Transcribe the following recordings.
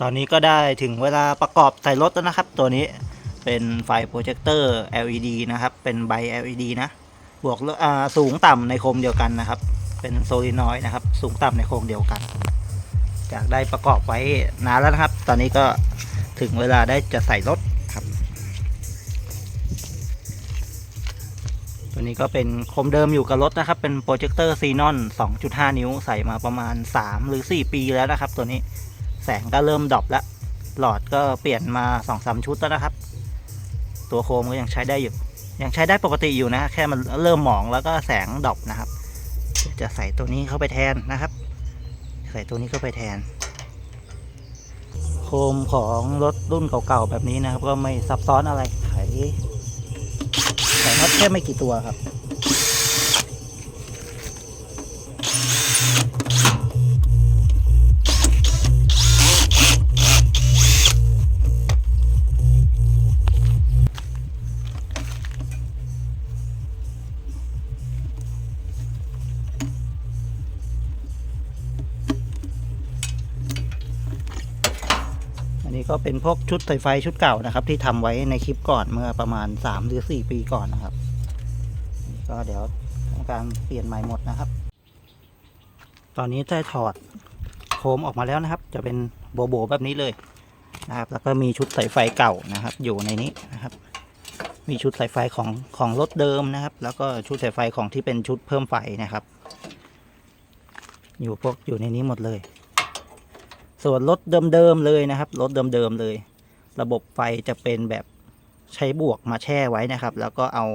ตอนนี้ก็ได้ถึงเวลาประกอบใส่รถแล้วนะครับ ตัวนี้เป็นไฟโปรเจคเตอร์ LED นะครับ เป็นใบ LED นะ บวกสูงต่ำในโคมเดียวกันนะครับ เป็นโซลินอยด์นะครับ สูงต่ำในโคมเดียวกัน จากได้ประกอบไว้นานแล้วนะครับ ตอนนี้ก็ถึงเวลาได้จะใส่รถครับ ตัวนี้ก็เป็นโคมเดิมอยู่กับรถนะครับ เป็นโปรเจคเตอร์ซีนอน2.5 นิ้วใส่มาประมาณ 3 หรือ 4 ปีแล้วนะครับ ตัวนี้ แสงก็เริ่มดรอปแล้ว หลอดก็เปลี่ยนมา2อสชุดแล้วนะครับ ตัวโคมก็ยังใช้ได้อยู่ ยังใช้ได้ปกติอยู่นะ แค่มันเริ่มหมองแล้วก็แสงดรอปนะครับ จะใส่ตัวนี้เข้าไปแทนนะครับ ใส่ตัวนี้เข้าไปแทน โคมของรถรุ่นเก่าๆแบบนี้นะครับ ก็ไม่ซับซ้อนอะไรไขใส่น็อตแค่ไม่กี่ตัวครับ ก็เป็นพวกชุดสายไฟชุดเก่านะครับ ที่ทำไว้ในคลิปก่อนเมื่อประมาณ3หรือ4ปีก่อนนะครับ ก็เดี๋ยวทำการเปลี่ยนใหม่หมดนะครับ ตอนนี้ได้ถอดโคมออกมาแล้วนะครับ จะเป็นโบโบแบบนี้เลยนะครับ แล้วก็มีชุดสายไฟเก่านะครับ อยู่ในนี้นะครับ มีชุดสายไฟของของรถเดิมนะครับ แล้วก็ชุดสายไฟของที่เป็นชุดเพิ่มไฟนะครับ อยู่พวกอยู่ในนี้หมดเลย ส่วนรถเดิมๆเลยนะครับ รถเดิมๆเลย ระบบไฟจะเป็นแบบใช้บวกมาแช่ไว้นะครับ แล้วก็เอา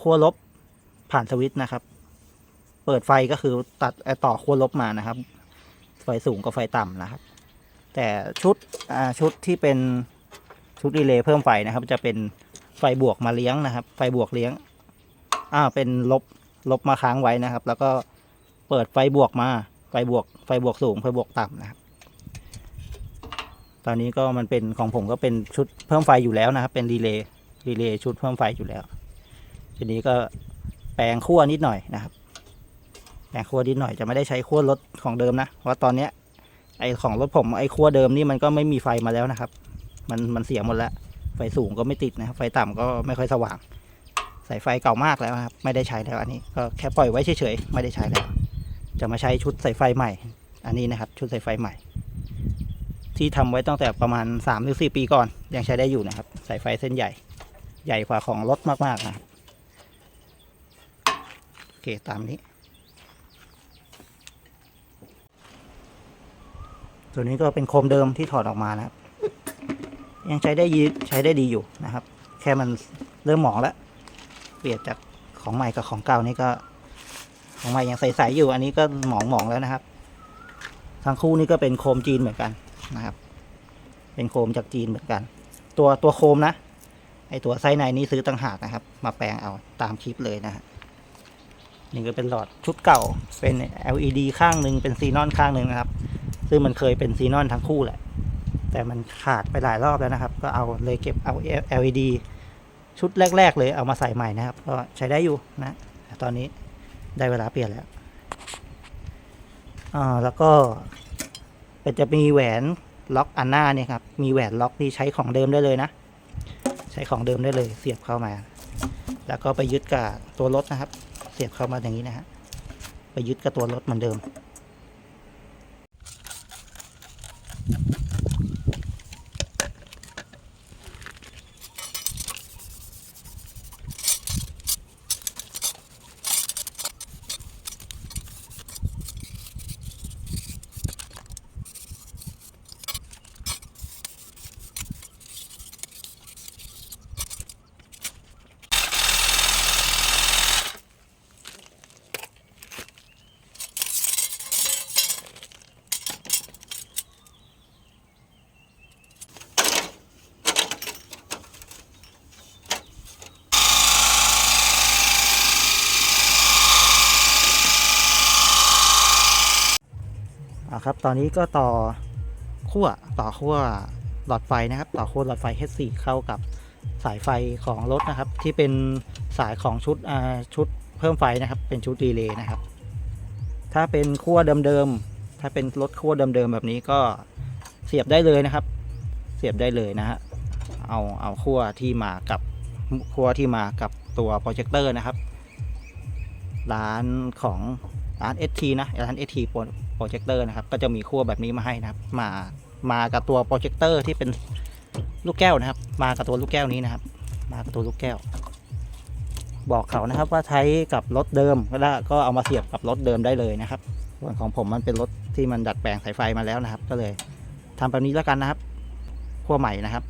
ขั้วลบผ่านสวิตช์นะครับ เปิดไฟก็คือตัดต่อขั้วลบมานะครับ ไฟสูงกับไฟต่ำนะครับ แต่ชุดชุดที่เป็นชุดรีเลย์เพิ่มไฟนะครับ จะเป็นไฟบวกมาเลี้ยงนะครับ ไฟบวกเลี้ยงอ่าเป็นลบลบมาค้างไว้นะครับ แล้วก็เปิดไฟบวกมา ไฟบวก ไฟบวกสูง ไฟบวกต่ำนะครับ ตอนนี้ก็มันเป็นของผมก็เป็นชุดเพิ่มไฟอยู่แล้วนะครับ เป็นรีเลย์รีเลย์ชุดเพิ่มไฟอยู่แล้ว ทีนี้ก็แปลงขั้วนิดหน่อยนะครับ แปลงขั้วนิดหน่อยจะไม่ได้ใช้ขั้วรถของเดิมนะเพราะว่าตอนเนี้ยไอของรถผมไอขั้วเดิมนี่มันก็ไม่มีไฟมาแล้วนะครับ มันมันเสียหมดแล้ว ไฟสูงก็ไม่ติดนะครับไฟต่ำก็ไม่ค่อยสว่าง สายไฟเก่ามากแล้วครับ ไม่ได้ใช้แล้วอันนี้ก็แค่ปล่อยไว้เฉยๆไม่ได้ใช้แล้ว จะมาใช้ชุดสายไฟใหม่ อันนี้นะครับ ชุดสายไฟใหม่ ที่ทำไว้ตั้งแต่ประมาณ3หรือ4ปีก่อน ยังใช้ได้อยู่นะครับ สายไฟเส้นใหญ่ ใหญ่กว่าของรถมาก ๆ นะครับ โอเค ตามนี้ ตัวนี้ก็เป็นโคมเดิมที่ถอดออกมานะครับ ยังใช้ได้ยีใช้ได้ดีอยู่นะครับ แค่มันเริ่มหมองแล้ว เปลี่ยนจากของใหม่กับของเก่านี่ก็ ของใหม่ยังใสๆอยู่ อันนี้ก็หมองหมองๆแล้วนะครับ ทั้งคู่นี่ก็เป็นโคมจีนเหมือนกัน นะครับ เป็นโคมจากจีนเหมือนกัน ตัวตัวโคมนะ ไอตัวไส้ในนี่ซื้อต่างหากนะครับ มาแปลงเอาตามคลิปเลยนะฮะนี่ก็เป็นหลอดชุดเก่า เป็น LED ข้างหนึ่งเป็นซีนอนข้างหนึ่งนะครับ ซึ่งมันเคยเป็นซีนอนทั้งคู่แหละ แต่มันขาดไปหลายรอบแล้วนะครับ ก็เอาเลยเก็บเอา LED ชุดแรก ๆ เลยเอามาใส่ใหม่นะครับ ก็ใช้ได้อยู่นะ ตอนนี้ได้เวลาเปลี่ยนแล้วอ่าแล้วก็ เป็นจะมีแหวนล็อกอันหน้าเนี่ยครับ มีแหวนล็อกที่ใช้ของเดิมได้เลยนะ ใช้ของเดิมได้เลยเสียบเข้ามา แล้วก็ไปยึดกับตัวรถนะครับ เสียบเข้ามาอย่างนี้นะฮะ ไปยึดกับตัวรถเหมือนเดิม ครับ ตอนนี้ก็ต่อขั้วต่อขั้วหลอดไฟนะครับ ต่อขั้วหลอดไฟ H4 เข้ากับสายไฟของรถนะครับ ที่เป็นสายของชุดชุดเพิ่มไฟนะครับ เป็นชุดดีเลย์นะครับ ถ้าเป็นขั้วเดิมๆถ้าเป็นรถขั้วเดิมๆแบบนี้ก็เสียบได้เลยนะครับ เสียบได้เลยนะฮะเอาเอาขั้วที่มากับขั้วที่มากับตัวโปรเจคเตอร์นะครับ ร้านของ ร้าน ST นะร้าน ST โปรเจคเตอร์นะครับ ก็จะมีขั้วแบบนี้มาให้นะครับ มามากับตัวโปรเจคเตอร์ที่เป็นลูกแก้วนะครับ มากับตัวลูกแก้วนี้นะครับ มากับตัวลูกแก้ว บอกเขานะครับว่าใช้กับรถเดิมก็ได้ก็เอามาเสียบกับรถเดิมได้เลยนะครับ ส่วนของผมมันเป็นรถที่มันดัดแปลงสายไฟมาแล้วนะครับ ก็เลยทำแบบนี้แล้วกันนะครับขั้วใหม่นะครับ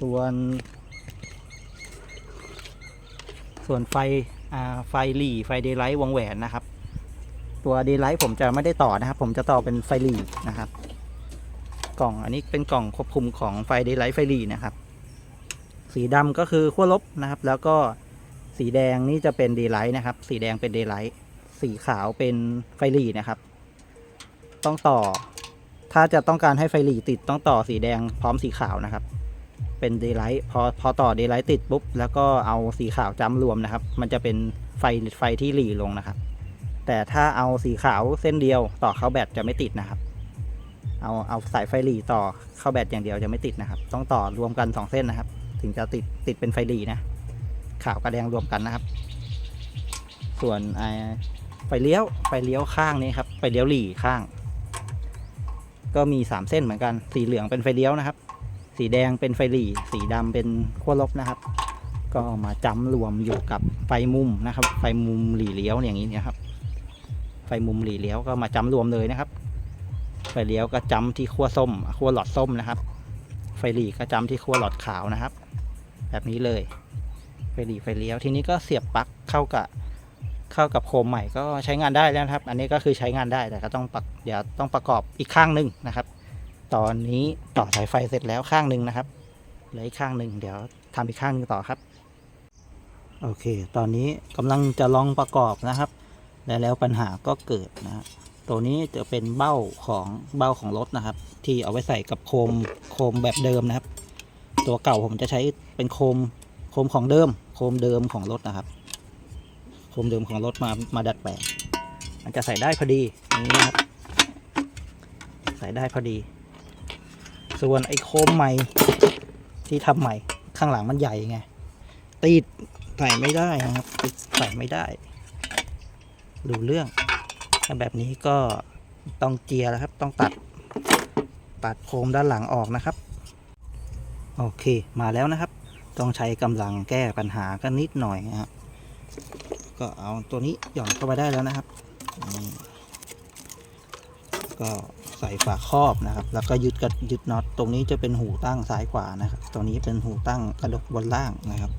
ส่วน ส่วนไฟ ไฟหลีไฟเดย์ไลท์วงแหวนนะครับ ตัวเดย์ไลท์ผมจะไม่ได้ต่อนะครับ ผมจะต่อเป็นไฟหลีนะครับ กล่องอันนี้เป็นกล่องควบคุมของไฟเดย์ไลท์ไฟหลีนะครับ สีดำก็คือขั้วลบนะครับ แล้วก็สีแดงนี่จะเป็นเดย์ไลท์นะครับ สีแดงเป็นเดย์ไลท์สีขาวเป็นไฟหลีนะครับ ต้องต่อ ถ้าจะต้องการให้ไฟหลีติดต้องต่อสีแดงพร้อมสีขาวนะครับ เป็นเดย์ไลท์พอพอต่อเดย์ไลท์ติดปุ๊บ แล้วก็เอาสีขาวจ้ำรวมนะครับ มันจะเป็นไฟไฟที่หลีลงนะครับ แต่ถ้าเอาสีขาวเส้นเดียวต่อเข้าแบตจะไม่ติดนะครับ เอาเอาสายไฟหลีต่อเข้าแบตอย่างเดียวจะไม่ติดนะครับ ต้องต่อรวมกันสองเส้นนะครับ ถึงจะติดติดเป็นไฟหลีนะขาวกับแดงรวมกันนะครับ ส่วนไอ้ไฟเลี้ยวไฟเลี้ยวข้างนี้ครับไฟเลี้ยวหลีข้าง ก็มีสามเส้นเหมือนกัน สีเหลืองเป็นไฟเลี้ยวนะครับ สีแดงเป็นไฟหลีสีดำเป็นขั้วลบนะครับ ก็มาจ้ำรวมอยู่กับไฟมุมนะครับ ไฟมุมหลีเลี้ยวอย่างนี้นะครับ ไฟมุมหลีเลี้ยวก็มาจ้ำรวมเลยนะครับ ไฟเลี้ยวก็จ้ำที่ขั้วส้มขั้วหลอดส้มนะครับ ไฟหลีก็จ้ำที่ขั้วหลอดขาวนะครับ แบบนี้เลย ไฟหลีไฟเลี้ยวทีนี้ก็เสียบปลั๊กเข้ากับเข้ากับโคมใหม่ก็ใช้งานได้แล้วนะครับ อันนี้ก็คือใช้งานได้แต่ก็ต้องปักเดี๋ยวต้องประกอบอีกข้างหนึ่งนะครับ ตอนนี้ต่อสายไฟเสร็จแล้วข้างหนึ่งนะครับเหลืออีกข้างหนึ่งเดี๋ยวทำอีกข้างหนึ่งต่อครับ โอเค ตอนนี้กำลังจะลองประกอบนะครับ และแล้วปัญหาก็เกิดนะตัวนี้จะเป็นเบ้าของเบ้าของรถนะครับ ที่เอาไว้ใส่กับโคมโคมแบบเดิมนะครับ ตัวเก่าผมจะใช้เป็นโคมโคมของเดิม โคมเดิมของรถนะครับ โคมเดิมของรถมามาดัดแปลงมันจะใส่ได้พอดีอย่างนี้นะครับ ใส่ได้พอดี ส่วนไอ้โคมใหม่ที่ทำใหม่ข้างหลังมันใหญ่ไงติดใส่ไม่ได้นะครับติดใส่ไม่ได้รู้เรื่องถ้าแบบนี้ก็ต้องเจียแล้วครับ ต้องตัดตัดโคมด้านหลังออกนะครับ โอเคมาแล้วนะครับ ต้องใช้กำลังแก้ปัญหากันนิดหน่อยนะครับก็เอาตัวนี้หย่อนเข้าไปได้แล้วนะครับก็ ใส่ฝาครอบนะครับ แล้วก็ยึดกับยึดน็อตตรงนี้จะเป็นหูตั้งซ้ายขวานะครับตรงนี้เป็นหูตั้งกระดกบนล่างนะครับ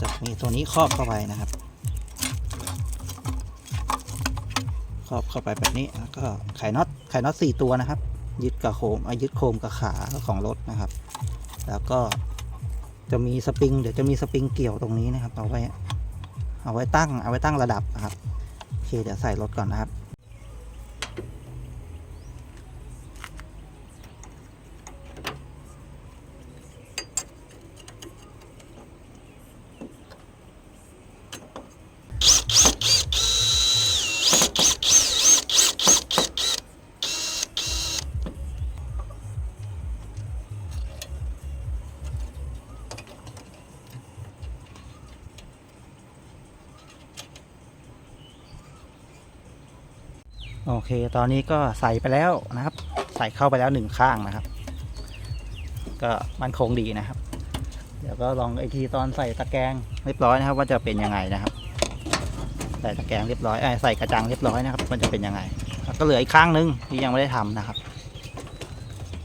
จะมีตัวนี้ครอบเข้าไปนะครับ ครอบเข้าไปแบบนี้แล้วก็ไขน็อตไขน็อตสี่ตัวนะครับ ยึดกับโคมอะยึดโคมกับขาของรถนะครับ แล้วก็จะมีสปริงเดี๋ยวจะมีสปริงเกี่ยวตรงนี้นะครับเอาไว้เอาไว้ตั้งเอาไว้ตั้งระดับนะครับโอเคเดี๋ยวใส่รถก่อนนะครับ ตอนนี้ก็ใส่ไปแล้วนะครับ ใส่เข้าไปแล้วหนึ่งข้างนะครับ ก็มันคงดีนะครับ เดี๋ยวก็ลองไอทีตอนใส่ตะแกรงเรียบร้อยนะครับ ว่าจะเป็นยังไงนะครับ ใส่ตะแกรงเรียบร้อยเอ้ยใส่กระจังเรียบร้อยนะครับ มันจะเป็นยังไง ก็เหลืออีกข้างนึงที่ยังไม่ได้ทำนะครับ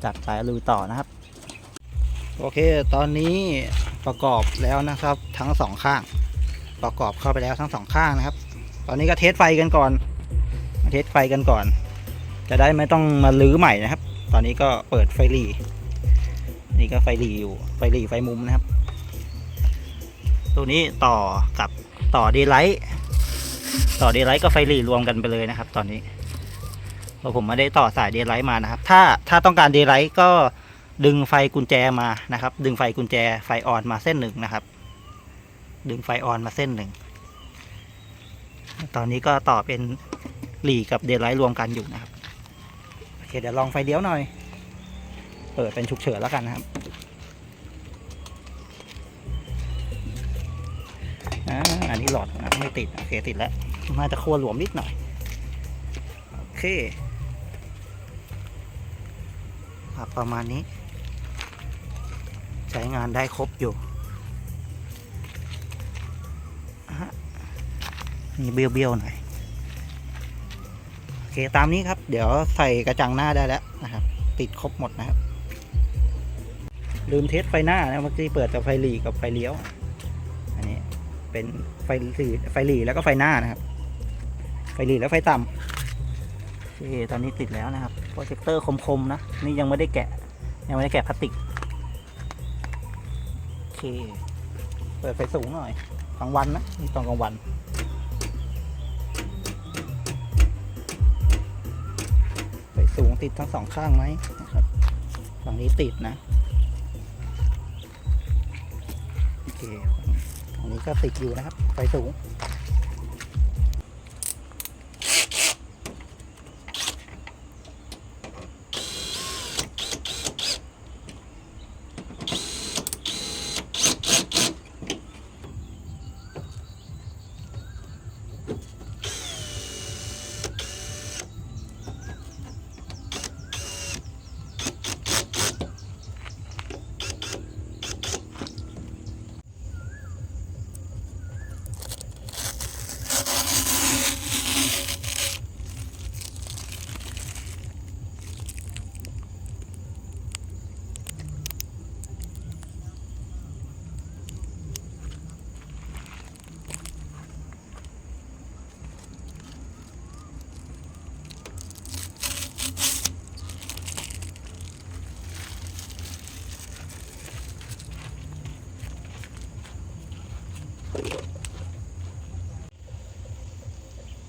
จัดไปลุยต่อนะครับ โอเค ตอนนี้ประกอบแล้วนะครับ ทั้งสองข้าง ประกอบเข้าไปแล้วทั้งสองข้างนะครับ ตอนนี้ก็เทสไฟกันก่อน เทสไฟกันก่อน จะได้ไม่ต้องมาลื้อใหม่นะครับ ตอนนี้ก็เปิดไฟหลีนี่ก็ไฟหลีอยู่ไฟหลีไฟมุมนะครับ ตัวนี้ต่อกับต่อดีไลท์ต่อดีไลท์กับไฟหลีรวมกันไปเลยนะครับ ตอนนี้เพราะผมไม่ได้ต่อสายดีไลท์มานะครับ ถ้าถ้าต้องการดีไลท์ก็ดึงไฟกุญแจมานะครับ ดึงไฟกุญแจไฟออนมาเส้นหนึ่งนะครับ ดึงไฟออนมาเส้นหนึ่ง ตอนนี้ก็ต่อเป็น หลีกับเดย์ไลท์รวมกันอยู่นะครับโอเคเดี๋ยวลองไฟเลี้ยวหน่อย เปิดเป็นฉุกเฉินแล้วกันนะครับอันนี้หลอดนะไม่ติด โอเค ติดแล้วน่าจะขั้วหลวมนิดหน่อย โอเคครับประมาณนี้ ใช้งานได้ครบอยู่อะฮะมีเบี้ยวๆหน่อย เคตามนี้ครับ เดี๋ยวใส่กระจังหน้าได้แล้วนะครับ ติดครบหมดนะครับ ลืมเทสไฟหน้านะเมื่อกี้เปิดแต่ไฟหลีกับไฟเลี้ยว อันนี้เป็นไฟหลีไฟหลีแล้วก็ไฟหน้านะครับ ไฟหลีแล้วไฟต่ำโอเคตอนนี้ติดแล้วนะครับโปรเจคเตอร์คมๆนะนี่ยังไม่ได้แกะ ยังไม่ได้แกะพลาสติกโอเคเปิดไฟสูงหน่อยกลางวันนะนี่ตอนกลางวัน ติดทั้งสองข้างไหมนะครับฝั่งนี้ติดนะโอเคฝั่งนี้ก็ติดอยู่นะครับไฟสูง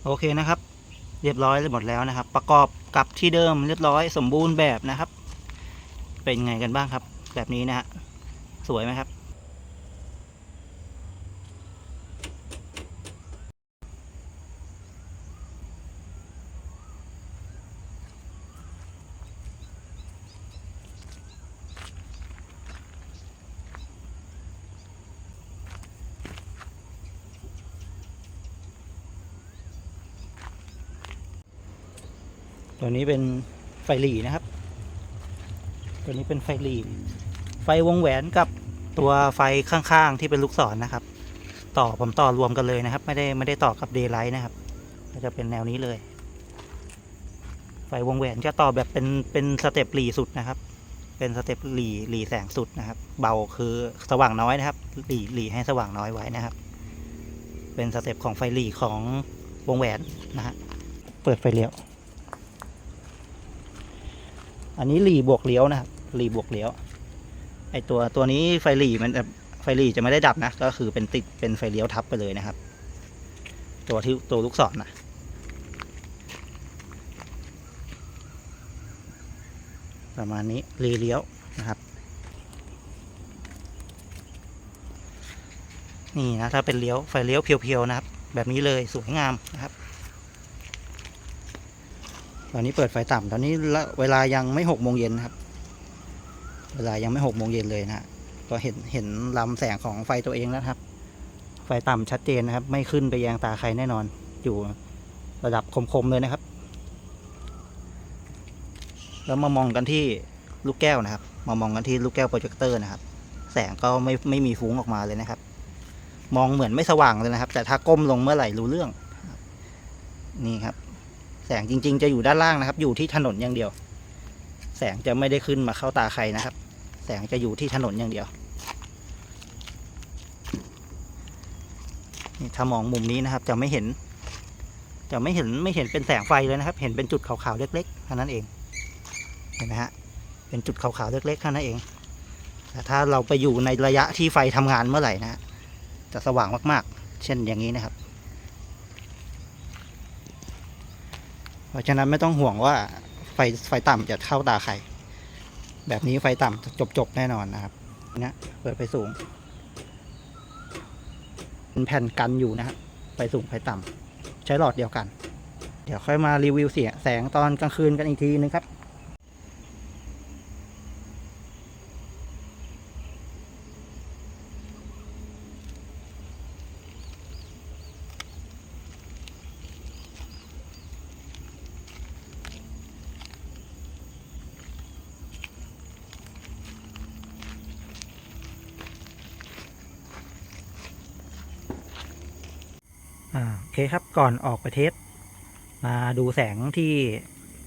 โอเคนะครับ เรียบร้อยหมดแล้วนะครับ ประกอบกับที่เดิมเรียบร้อยสมบูรณ์แบบนะครับ เป็นไงกันบ้างครับ แบบนี้นะฮะสวยไหมครับ ตัวนี้เป็นไฟหลีนะครับ ตัวนี้เป็นไฟหลีไฟวงแหวนกับตัวไฟข้างๆที่เป็นลูกศรนะครับ ต่อผมต่อรวมกันเลยนะครับ ไม่ได้ไม่ได้ต่อกับเดย์ไลท์นะครับ ก็จะเป็นแนวนี้เลย ไฟวงแหวนจะต่อแบบเป็นเป็นสเต็ปหลีสุดนะครับ เป็นสเต็ปหลีหลีแสงสุดนะครับ เบาคือสว่างน้อยนะครับ หลีหลีให้สว่างน้อยไว้นะครับ เป็นสเต็ปของไฟหลีของวงแหวนนะฮะเปิดไฟเลี้ยว อันนี้หลีบวกเลี้ยวนะครับหลีบวกเลี้ยวไอตัวตัวนี้ไฟหลีมันจะไฟหลีจะไม่ได้ดับนะ ก็คือเป็นติดเป็นไฟเลี้ยวทับไปเลยนะครับ ตัวที่ตัวลูกศรนะประมาณนี้หลีเลี้ยวนะครับ นี่นะถ้าเป็นเลี้ยวไฟเลี้ยวเพียวๆนะครับ แบบนี้เลยสวยงามนะครับ ตอนนี้เปิดไฟต่ำตอนนี้เวลายังไม่หกโมงเย็นครับ เวลายังไม่หกโมงเย็นเลยนะก็เห็นเห็นลำแสงของไฟตัวเองแล้วครับ ไฟต่ำชัดเจนนะครับ ไม่ขึ้นไปแยงตาใครแน่นอน อยู่ระดับคมๆเลยนะครับ แล้วมามองกันที่ลูกแก้วนะครับ มามองกันที่ลูกแก้วโปรเจคเตอร์นะครับ แสงก็ไม่ไม่มีฟุ้งออกมาเลยนะครับ มองเหมือนไม่สว่างเลยนะครับ แต่ถ้าก้มลงเมื่อไหร่รู้เรื่อง นี่ครับ งจริง ๆ จะอยู่ด้านล่างนะครับ อยู่ที่ถนนอย่างเดียว แสงจะไม่ได้ขึ้นมาเข้าตาใครนะครับ แสงจะอยู่ที่ถนนอย่างเดียวนี่ถ้ามองมุมนี้นะครับ จะไม่เห็น จะไม่เห็นไม่เห็นเป็นแสงไฟเลยนะครับ เห็นเป็นจุดขาวๆเล็กๆเท่านั้นเองเห็นไหมฮะเป็นจุดขาวๆเล็กๆเท่านั้นเองแต่ถ้าเราไปอยู่ในระยะที่ไฟทำงานเมื่อไหร่นะจะสว่างมากๆ เช่นอย่างนี้นะครับ เพราะฉะนั้นไม่ต้องห่วงว่าไฟไฟต่ำจะเข้าตาใคร แบบนี้ไฟต่ำจบจบแน่นอนนะครับนะเปิดไฟสูงเป็นแผ่นกันอยู่นะครับไฟสูงไฟต่ำใช้หลอดเดียวกัน เดี๋ยวค่อยมารีวิวเสียงแสงตอนกลางคืนกันอีกทีนึงครับ เคครับ ก่อนออกไปเทสมาดูแสงที่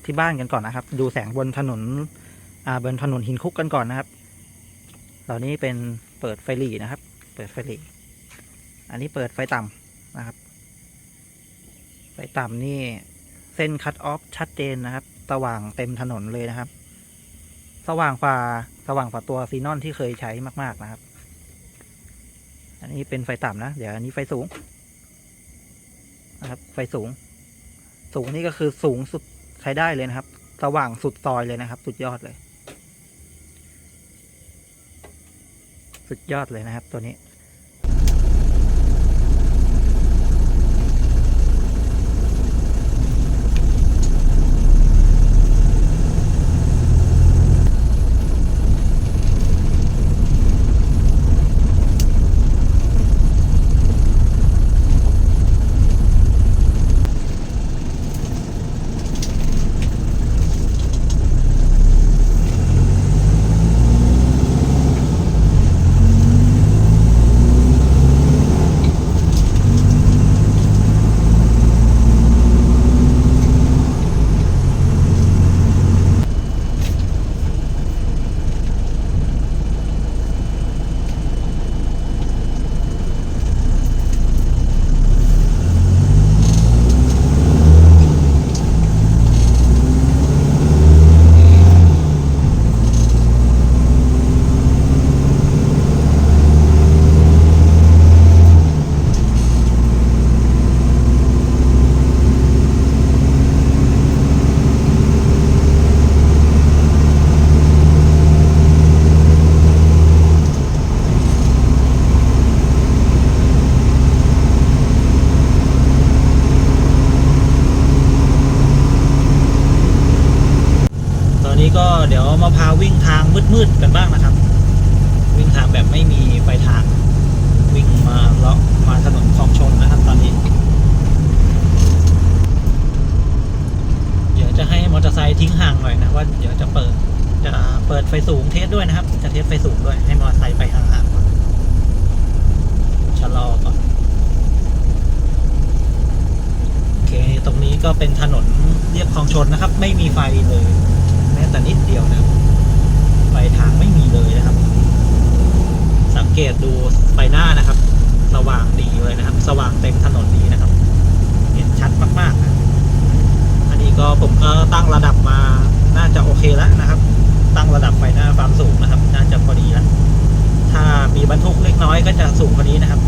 ที่บ้านกันก่อนนะครับ ดูแสงบนถนนอ่าบนถนนหินคุกกันก่อนนะครับเหล่านี้เป็นเปิดไฟหลีนะครับ เปิดไฟหลีอันนี้เปิดไฟต่ำนะครับ ไฟต่ำนี่เส้นคัตออฟชัดเจนนะครับสว่างเต็มถนนเลยนะครับ สว่างฝ่าสว่างฝ่าตัวซีนอนที่เคยใช้มาก ๆนะครับ อันนี้เป็นไฟต่ำนะ เดี๋ยวอันนี้ไฟสูง นะครับ ไฟสูง สูงนี่ก็คือสูงสุดใช้ได้เลยนะครับ สว่างสุดซอยเลยนะครับ สุดยอดเลย สุดยอดเลยนะครับ ตัวนี้ มืดๆกันบ้างทางแบบไม่มีไฟทาง วิ่งมาเลาะมาถนนคลองชนนะครับ ตอนนี้ เดี๋ยวจะให้มอเตอร์ไซค์ทิ้งห่างหน่อยนะว่าเดี๋ยวจะเปิด จะเปิดไฟสูงเทสด้วยนะครับ จะเทสไฟสูงด้วยให้มอเตอร์ไซค์ไปห่างๆก่อนชะลอก่อนโอเค ตรงนี้ก็เป็นถนนเรียบคลองชนนะครับ ไม่มีไฟเลย แม้แต่นิดเดียวนะครับ ไฟทางไม่มีเลยนะครับ สังเกตดูไฟหน้านะครับ สว่างดีเลยนะครับ สว่างเต็มถนนดีนะครับ เห็นชัดมากๆนะอันนี้ก็ผมก็ตั้งระดับ มาน่าจะโอเคแล้วนะครับ ตั้งระดับไฟหน้าความสูงนะครับ น่าจะพอดีแล้วถ้ามีบรรทุกเล็กน้อยก็จะสูงกว่านี้นะครับ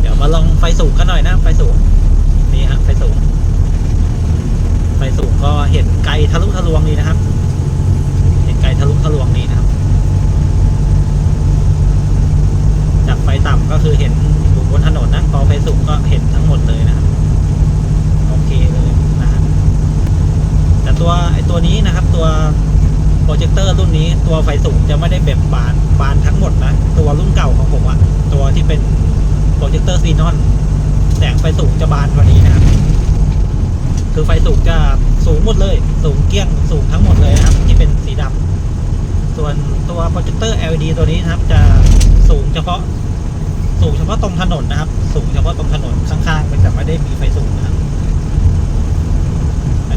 เดี๋ยวมาลองไฟสูงกันหน่อยนะ ไฟสูง นี่ฮะไฟสูง ไฟสูงก็เห็นไกลทะลุทะลวงดีนะครับ เห็นไกลทะลุทะลวงดีนะครับ จากไฟต่ำก็คือเห็นอยู่บนถนนนะพอไฟสูงก็เห็นทั้งหมดเลยนะครับ โอเคเลย แต่ตัวไอตัวนี้นะครับตัวโปรเจคเตอร์รุ่นนี้ตัวไฟสูงจะไม่ได้แบบบานบานทั้งหมดนะ ตัวรุ่นเก่าของผมอะตัวที่เป็นโปรเจคเตอร์ซีนอนแสงไฟสูงจะบานกว่านี้นะครับ คือไฟสูงจะสูงหมดเลย สูงเกลี้ยงสูงทั้งหมดเลยนะครับ ที่เป็นสีดำส่วนตัวโปรเจคเตอร์ LED ตัวนี้นะครับ จะสูงเฉพาะ สูงเฉพาะตรงถนนนะครับ สูงเฉพาะตรงถนนข้างๆมันจะไม่ได้มีไฟสูงนะครับ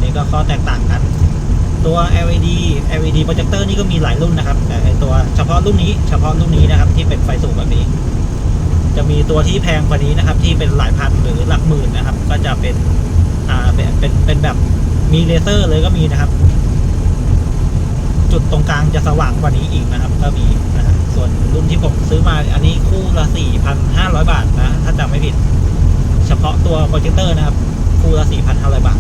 นี้ก็ข้อแตกต่างกัน ตัว LED LED โปรเจคเตอร์นี่ก็มีหลายรุ่นนะครับ แต่ตัวเฉพาะรุ่นนี้เฉพาะรุ่นนี้นะครับ ที่เป็นไฟสูงแบบนี้ จะมีตัวที่แพงกว่านี้นะครับ ที่เป็นหลายพันหรือหลักหมื่นนะครับ ก็จะเป็นอ่าเป็นเป็นแบบมีเลเซอร์เลยก็มีนะครับ จุดตรงกลางจะสว่างกว่านี้อีกนะครับ ก็มีนะฮะส่วนรุ่นที่ผมซื้อมาอันนี้คู่ละสี่พันห้าร้อยบาทนะ ถ้าจำไม่ผิด เฉพาะตัวโปรเจคเตอร์นะครับ คู่ละสี่พันห้าร้อยบาท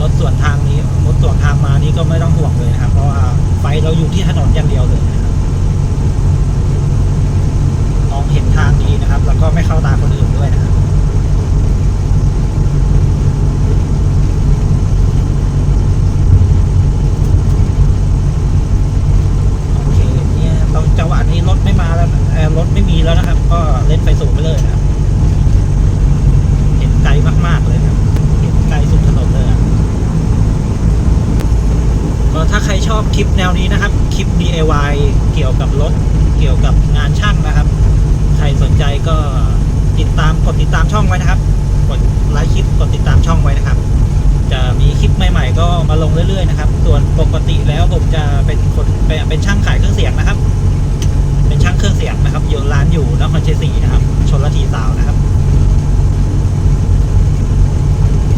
รถส่วนทางนี้รถส่วนทางมานี้ก็ไม่ต้องห่วงเลยนะครับเพราะว่าไฟเราอยู่ที่ถนนอย่างเดียวเลยนะครับมองเห็นทางดีนะครับ แล้วก็ไม่เข้าตาคนอื่นด้วยนะครับ โอเคเนี่ยตรงจังหวะนี้รถไม่มาแล้วนะเอ่อรถไม่มีแล้วนะครับ ก็เล่นไฟสูงไปเลยนะครับ เห็นไกลมากๆเลยนะครับ เห็นไกลสุดถนนเลยอะก็ถ้าใครชอบคลิปแนวนี้นะครับ คลิป DIY เกี่ยวกับรถ เกี่ยวกับงานช่างนะครับ ใครสนใจก็ติด ติดตามกดติดตามช่องไว้นะครับ กดไลค์คลิปกดติดตามช่องไว้นะครับ จะมีคลิปใหม่ๆก็มาลงเรื่อยๆนะครับ ส่วนปกติแล้วผมจะเป็นคนเป็นเป็นช่างขายเครื่องเสียงนะครับ เป็นช่างเครื่องเสียงนะครับอยู่ร้านอยู่นครชัยศรีนะครับ ชนละทีสาวนะครับ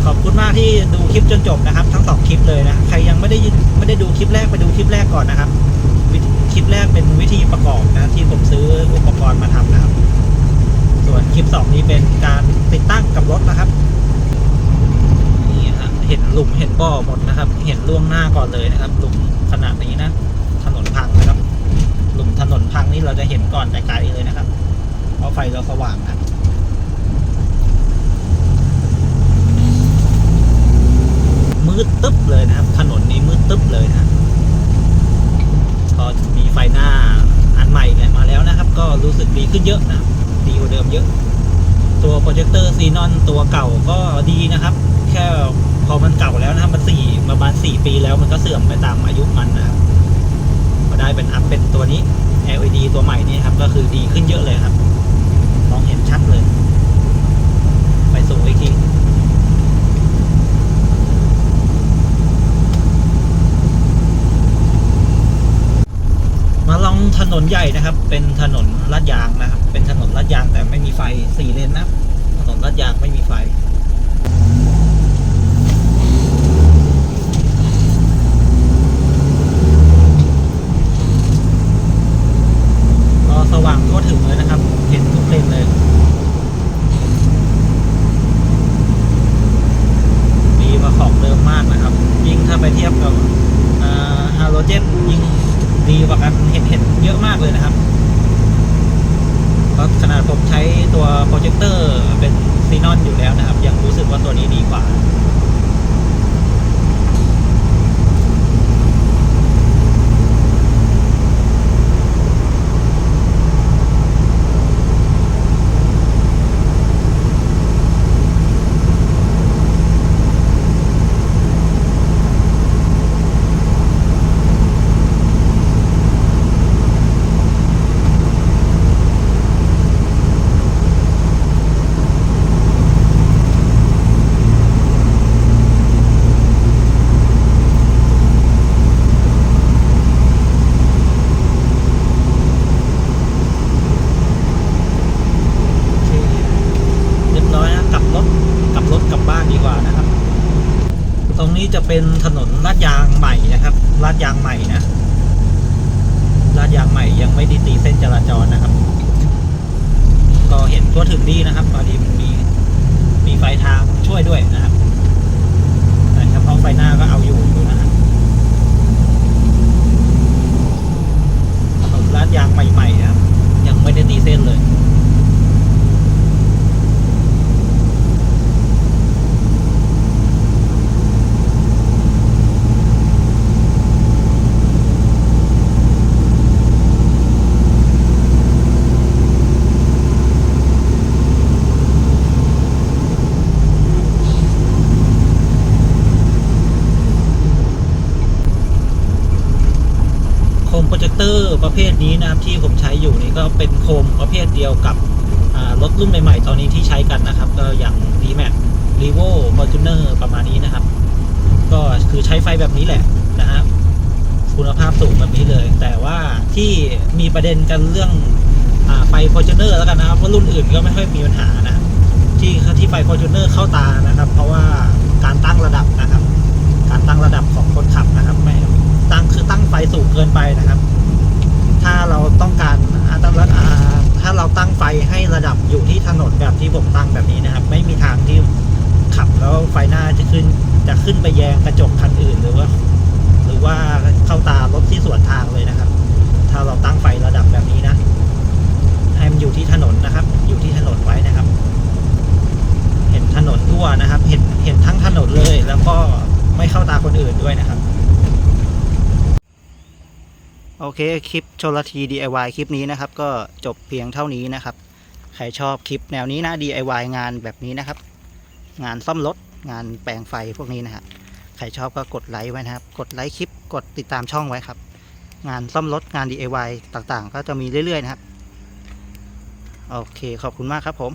ขอบคุณมากที่ดูคลิป จนจบนะครับ ทั้งสองคลิปเลยนะใครยังไม่ได้ยินไม่ได้ดูคลิปแรกไปดูคลิปแรกก่อนนะครับคลิปแรกเป็นวิธีประกอบนะที่ผมซื้ออุปกรณ์มาทำนะครับ ส่วนคลิปสองนี้เป็นการติดตั้งกับรถนะครับนี่ฮะเห็นหลุมเห็นบ่อหมดนะครับ เห็นล่วงหน้าก่อนเลยนะครับหลุมขนาดนี้นะถนนพังนะครับ หลุมถนนพังนี่เราจะเห็นก่อนแต่ไกลเลยนะครับเพราะไฟเราสว่างนะ มืดตึ๊บเลยนะครับ ถนนนี้มืดตึ๊บเลยนะพอมีไฟหน้าอันใหม่เนี่ยมาแล้วนะครับ ก็รู้สึกดีขึ้นเยอะนะดีกว่าเดิมเยอะ ตัวโปรเจคเตอร์ซีนอนตัวเก่าก็ดีนะครับ แค่พอมันเก่าแล้วนะครับมันสี่ประมาณสี่ปีแล้วมันก็เสื่อมไปตามอายุมันนะครับพอได้เป็นอัพเป็นตัวนี้ LED ตัวใหม่นี่ครับ ก็คือดีขึ้นเยอะเลยครับ มองเห็นชัดเลย ไปสูงอีกที มาลองถนนใหญ่นะครับ เป็นถนนลาดยางนะครับ เป็นถนนลาดยางแต่ไม่มีไฟสี่เลนนะ ถนนลาดยางไม่มีไฟ ก็สว่างทั่วถึงเลยนะครับ เห็นทุกเลนเลย ดีกว่าของเดิมมากนะครับ ยิ่งถ้าไปเทียบกับฮาโลเจนยิ่งดีกว่ากันเห็นเห็นเยอะมากเลยนะครับเพราะขนาดผมใช้ตัว โปรเจคเตอร์เป็นซีนอนอยู่แล้วนะครับ ยังรู้สึกว่าตัวนี้ดีกว่า โอเคเรียบร้อยนะกลับรถกลับรถกลับบ้านดีกว่านะครับ ต รงนี้จะเป็นถนนลาดยางใหม่นะครับลาดยางใหม่นะลาดยางใหม่ยังไม่ได้ตีเส้นจราจรนะครับ ก็เห็นทั่วถึงดีนะครับพอดีมันมีมีไฟทางช่วยด้วยนะครับแต่เฉพาะไฟหน้าก็เอาอยู่อยู่นะครับถนนลาดยางใหม่ๆนะครับยังไม่ได้ตีเส้นเลย คมโปรเจคเตอร์ประเภทนี้นะครับที่ผมใช้อยู่นี่ก็เป็นโคมประเภทเดียวกับรถรุ่นใหม่ๆ ตอนนี้ที่ใช้กันนะครับ ก็อย่าง d m a x r e v o Fortuner ประมาณนี้นะครับ ก็คือใช้ไฟแบบนี้แหละนะฮะคุณภาพสูงแบบนี้เลย แต่ว่าที่มีประเด็นกันเรื่องอไฟ Fortuner แล้วกันนะครับเพราะรุ่นอื่นก็ไม่ค่อยมีปัญหานะที่ที่ไฟ Fortuner เข้าตานะครับ เพราะว่าการตั้งระดับนะครับ การตั้งระดับของคนขับนะครับไม่ ตั้งคือตั้งไฟสูงเกินไปนะครับ ถ้าเราต้องการตั้งถ้าเราตั้งไฟให้ระดับอยู่ที่ถนนแบบที่ผมตั้งแบบนี้นะครับ ไม่มีทางที่ขับแล้วไฟหน้าจะขึ้นจะขึ้นไปแยงกระจกคันอื่นหรือว่า หรือว่าเข้าตารถที่สวนทางเลยนะครับ ถ้าเราตั้งไฟระดับแบบนี้นะให้มันอยู่ที่ถนนนะครับ อยู่ที่ถนนไว้นะครับ เห็นถนนทั่วนะครับ เห็นเห็นทั้งถนนเลย แล้วก็ไม่เข้าตาคนอื่นด้วยนะครับ เคคลิปชลที DIY คลิปนี้นะครับ ก็จบเพียงเท่านี้นะครับ ใครชอบคลิปแนวนี้นะ DIY งานแบบนี้นะครับ งานซ่อมรถงานแปลงไฟพวกนี้นะครับใครชอบก็กดไลค์ไว้นะครับ กดไลค์คลิปกดติดตามช่องไว้ครับ งานซ่อมรถงาน DIY ต่างๆ ก็จะมีเรื่อยๆนะครับ โอเคขอบคุณมากครับผม